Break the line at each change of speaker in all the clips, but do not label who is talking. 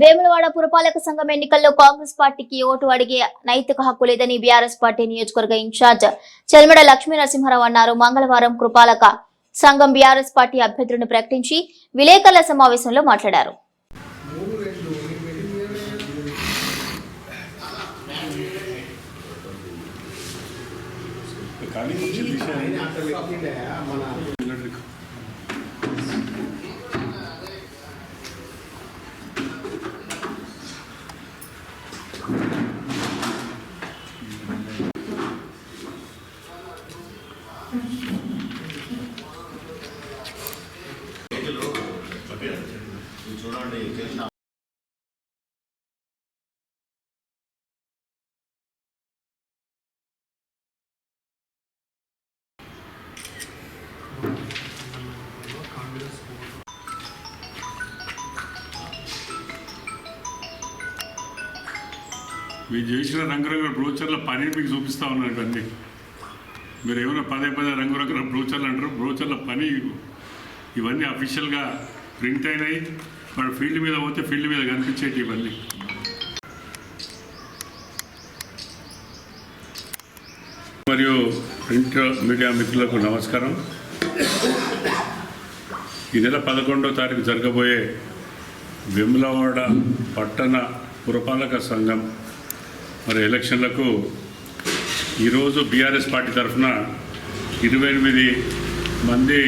వేములవాడ పురపాలక సంఘం ఎన్నికల్లో కాంగ్రెస్ పార్టీకి ఓటు అడిగే నైతిక హక్కు లేదని బీఆర్ఎస్ పార్టీ నియోజకవర్గ ఇన్ఛార్జ్ చెల్మడ లక్ష్మీ నరసింహారావు అన్నారు. మంగళవారం కృపాలక సంఘం బీఆర్ఎస్ పార్టీ అభ్యర్థులను ప్రకటించి విలేకరుల సమావేశంలో మాట్లాడారు.
కానీ చూడండి కృష్ణ మీరు చేసిన రంగురంగుల బ్రోచర్ల పని మీకు చూపిస్తా ఉన్నారు ఇవన్నీ. మీరు ఏమైనా పదే పదే రంగురంగుల బ్రోచర్లు అంటారు బ్రోచర్ల పని ఇవన్నీ అఫీషియల్గా ప్రింట్ అయినాయి. మన ఫీల్డ్ మీద పోతే ఫీల్డ్ మీద కనిపించేటి ఇవన్నీ. మరియు ప్రింట్ మీడియా మిత్రులకు నమస్కారం. ఈ నెల పదకొండవ తారీఖు జరగబోయే విమలవాడ పట్టణ పురపాలక సంఘం మరి ఎలక్షన్లకు ఈరోజు బీఆర్ఎస్ పార్టీ తరఫున ఇరవై ఎనిమిది మంది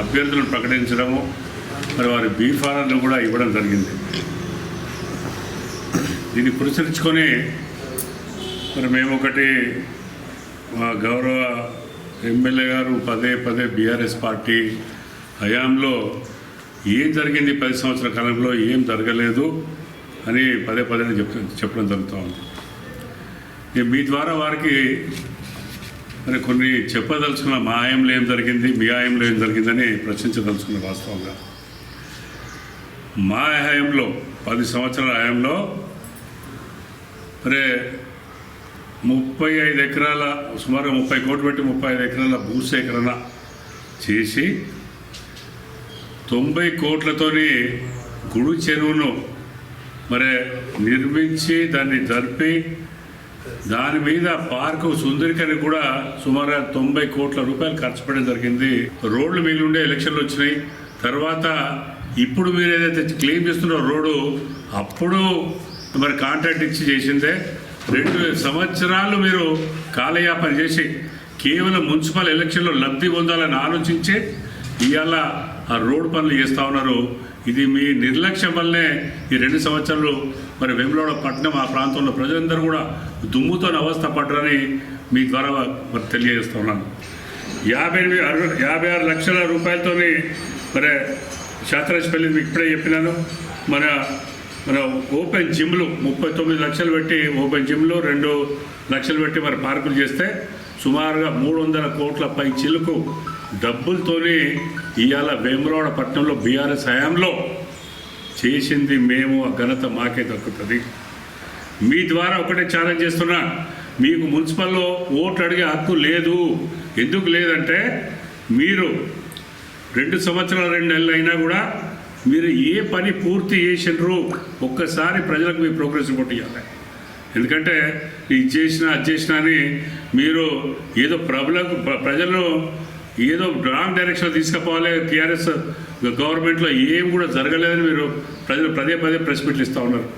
అభ్యర్థులను ప్రకటించడము మరి వారి బీఫారాలను కూడా ఇవ్వడం జరిగింది. దీన్ని పురస్కరించుకొని మరి మేము ఒకటి మా గౌరవ ఎమ్మెల్యే గారు పదే పదే బీఆర్ఎస్ పార్టీ హయాంలో ఏం జరిగింది పది సంవత్సరాల కాలంలో ఏం జరగలేదు అని పదే పదే చెప్ చెప్పడం జరుగుతూ ఉంది. నేను మీ ద్వారా వారికి మరి కొన్ని చెప్పదలుచుకున్న మా ఆయంలో ఏం జరిగింది మీ ఆయంలో ఏం జరిగిందని ప్రశ్నించదలుచుకున్న వాస్తవంగా మా హయాంలో పది సంవత్సరాల హయాంలో మరి ముప్పై ఐదు ఎకరాల సుమారు ముప్పై కోట్లు పెట్టి ముప్పై ఐదు ఎకరాల భూసేకరణ చేసి తొంభై కోట్లతోని గుడి చెరువును మరి నిర్మించి దాన్ని జరిపి దాని మీద పార్కు సుందరికని కూడా సుమారు తొంభై కోట్ల రూపాయలు ఖర్చు పెట్టడం జరిగింది. రోడ్లు మిగిలి ఉండే ఎలక్షన్లు వచ్చినాయి. తర్వాత ఇప్పుడు మీరు ఏదైతే క్లెయిమ్ చేస్తున్నారో రోడ్డు అప్పుడు మరి కాంట్రాక్ట్ ఇచ్చి చేసిందే. రెండు సంవత్సరాలు మీరు కాలయాపన చేసి కేవలం మున్సిపల్ ఎలక్షన్లో లబ్ధి పొందాలని ఆలోచించి ఇవాళ ఆ రోడ్డు పనులు చేస్తూ ఉన్నారు. ఇది మీ నిర్లక్ష్యం వల్లనే ఈ రెండు సంవత్సరాలు మరి వెమ్లవాడ పట్టణం ఆ ప్రాంతంలో ప్రజలందరూ కూడా దుమ్ముతో అవస్థ పడ్డరని మీ ద్వారా మరి తెలియజేస్తా ఉన్నాను. యాభై ఎనిమిది అరవై యాభై ఆరు లక్షల రూపాయలతోని మరి శాతరాజపల్లి ఇప్పుడే చెప్పినాను. మన మన ఓపెన్ జిమ్లు ముప్పై తొమ్మిది లక్షలు పెట్టి ఓపెన్ జిమ్లు రెండు లక్షలు పెట్టి మరి పార్కులు చేస్తే సుమారుగా మూడు వందల కోట్ల పై చిలుకు డబ్బులతోని ఇవాళ వేములవాడ పట్టణంలో బీఆర్ఎస్ హయాంలో చేసింది మేము. ఆ ఘనత మాకే దక్కుతుంది. మీ ద్వారా ఒకటే ఛాలెంజ్ చేస్తున్నా. మీకు మున్సిపల్లో ఓట్లు అడిగే హక్కు లేదు. ఎందుకు లేదంటే మీరు రెండు సంవత్సరాలు రెండు నెలలు అయినా కూడా మీరు ఏ పని పూర్తి చేసినారు ఒక్కసారి ప్రజలకు మీ ప్రోగ్రెస్ రిపోర్ట్ ఇవ్వాలి ఎందుకంటే ఇది చేసిన అది చేసిన అని మీరు ఏదో ప్రజలకు ప్రజలను ఏదో రాంగ్ డైరెక్షన్లో తీసుకుపోవాలి. టీఆర్ఎస్ గవర్నమెంట్లో ఏం కూడా జరగలేదని మీరు ప్రజలు పదే పదే ప్రెస్ మీట్లు ఇస్తూ ఉన్నారు.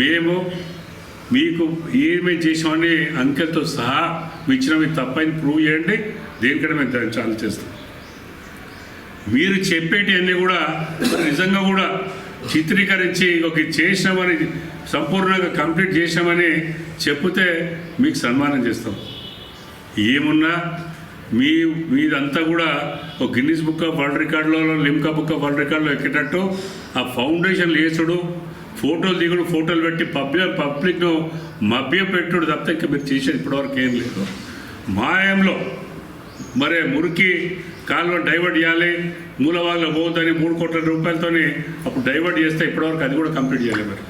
మేము మీకు ఏమేమి చేసామని అంకెలతో సహా మీ ఇచ్చిన మీకు తప్పని ప్రూవ్ చేయండి. దేనికంటే మేము చాలా చేస్తాం. మీరు చెప్పేటివన్నీ కూడా నిజంగా కూడా చిత్రీకరించి ఒక చేసినామని సంపూర్ణంగా కంప్లీట్ చేసినామని చెప్తే మీకు సన్మానం చేస్తాం. ఏమున్నా మీ మీదంతా కూడా ఒక గిన్నిస్ బుక్ ఆఫ్ వరల్డ్ రికార్డులో లిమ్కా బుక్ ఆఫ్ వరల్డ్ రికార్డులో ఎక్కేటట్టు ఆ ఫౌండేషన్ లేచుడు ఫోటోలు దిగుడు ఫోటోలు పెట్టి పబ్లిక్ పబ్లిక్ను మభ్య పెట్టుడు తప్ప ఇంకా మీరు చేసేది ఇప్పటివరకు ఏం లేదు. మాయంలో మరి మురికి కాలువ డైవర్ట్ చేయాలి మూలవాళ్ళ పోవద్దని మూడు కోట్ల రూపాయలతోనే అప్పుడు డైవర్ట్ చేస్తే ఇప్పటివరకు అది కూడా కంప్లీట్ చేయాలి మరి.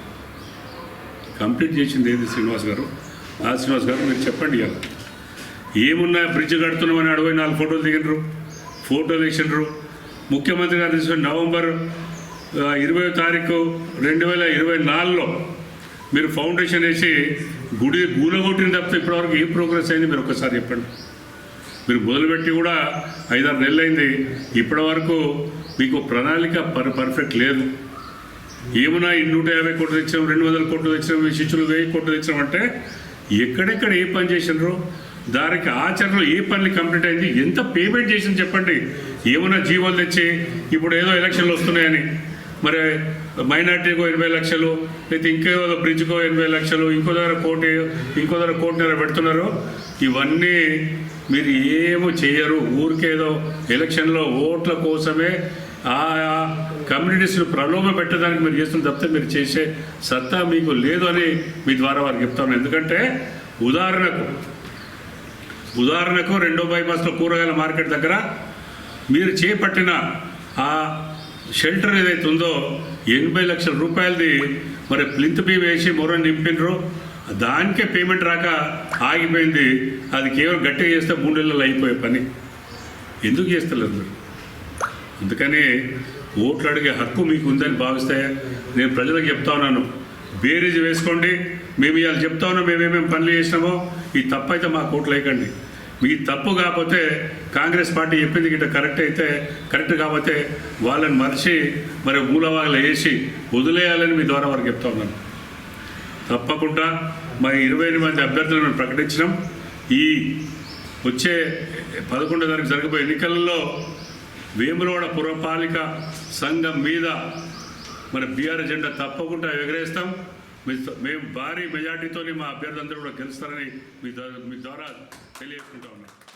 కంప్లీట్ చేసింది ఏది శ్రీనివాస్ గారు? ఆ శ్రీనివాస్ గారు మీరు చెప్పండి ఇవాళ. ఏమున్నా బ్రిడ్జ్ కడుతున్నామని అరవై నాలుగు ఫోటోలు దిగినరు ఫోటోలు వేసినారు. ముఖ్యమంత్రి గారు తీసుకుని నవంబర్ ఇరవై తారీఖు రెండు వేల ఇరవై నాలుగులో మీరు ఫౌండేషన్ వేసి గుడి గూలగొట్టిన తప్పితే ఇప్పటివరకు ఏ ప్రోగ్రెస్ అయింది మీరు ఒకసారి చెప్పండి. మీరు మొదలుపెట్టి కూడా ఐదారు నెలలు అయింది ఇప్పటి వరకు మీకు ప్రణాళిక పర్ పర్ఫెక్ట్ లేదు. ఏమన్నా నూట యాభై కోట్లు తెచ్చాం రెండు వందల కోట్లు తెచ్చాం శిష్యులు వెయ్యి కోట్లు తెచ్చాం అంటే ఎక్కడెక్కడ ఏ పని చేసినారు దానికి ఆచరణలో ఏ పని కంప్లీట్ అయింది ఎంత పేమెంట్ చేసింది చెప్పండి. ఏమన్నా జీవోలు తెచ్చి ఇప్పుడు ఏదో ఎలక్షన్లు వస్తున్నాయని. మరి మైనార్టీకో ఎనభై లక్షలు లేకపోతే ఇంకేదో బ్రిడ్జ్కో ఎనభై లక్షలు ఇంకో దగ్గర కోటి ఇంకో దగ్గర కోటిన్నర పెడుతున్నారు ఇవన్నీ మీరు ఏమో చేయరు. ఊరికేదో ఎలక్షన్లో ఓట్ల కోసమే ఆ కమ్యూనిటీస్ను ప్రలోభ పెట్టడానికి మీరు చేస్తున్న తప్పితే మీరు చేసే సత్తా మీకు లేదు అని మీ ద్వారా వారికి చెప్తాను ఎందుకంటే ఉదాహరణకు ఉదాహరణకు రెండో బైపాస్లో కూరగాయల మార్కెట్ దగ్గర మీరు చేపట్టిన ఆ షెల్టర్ ఏదైతే ఉందో ఎనభై లక్షల రూపాయలది మరి ప్లింత్ బీ వేసి మొర నింపినరు. దానికే పేమెంట్ రాక ఆగిపోయింది. అది కేవలం గట్టిగా చేస్తే మూడు నెలలు అయిపోయే పని. ఎందుకు చేస్తలేదు మీరు? అందుకని ఓట్లు అడిగే హక్కు మీకు ఉందని భావిస్తే నేను ప్రజలకు చెప్తా ఉన్నాను. బేరీజ్ వేసుకోండి. మేము ఇవాళ చెప్తా ఉన్నాం మేమేమేమి పనులు చేసినామో. ఈ తప్పు అయితే మాకు కోట్లు వేయకండి. మీ తప్పు కాకపోతే కాంగ్రెస్ పార్టీ చెప్పింది గిట్ట కరెక్ట్ అయితే కరెక్ట్ కాకపోతే వాళ్ళని మరిచి మరి మూలవాళ్ళు వేసి వదిలేయాలని మీ ద్వారా వారికి చెప్తా ఉన్నాను. తప్పకుండా మరి ఇరవై ఎనిమిది మంది అభ్యర్థులను మేము ప్రకటించినాం. ఈ వచ్చే పదకొండో తారీఖు జరగబోయే ఎన్నికలలో వేములవాడ పురపాలిక సంఘం మీద మన బీఆర్ జెండా తప్పకుండా ఎగరేస్తాం. మీ- మేము భారీ మెజార్టీతో మా అభ్యర్థులందరూ కూడా గెలుస్తారని మీ ద్వారా మీ ద్వారా తెలియజేసుకుంటా ఉన్నాం.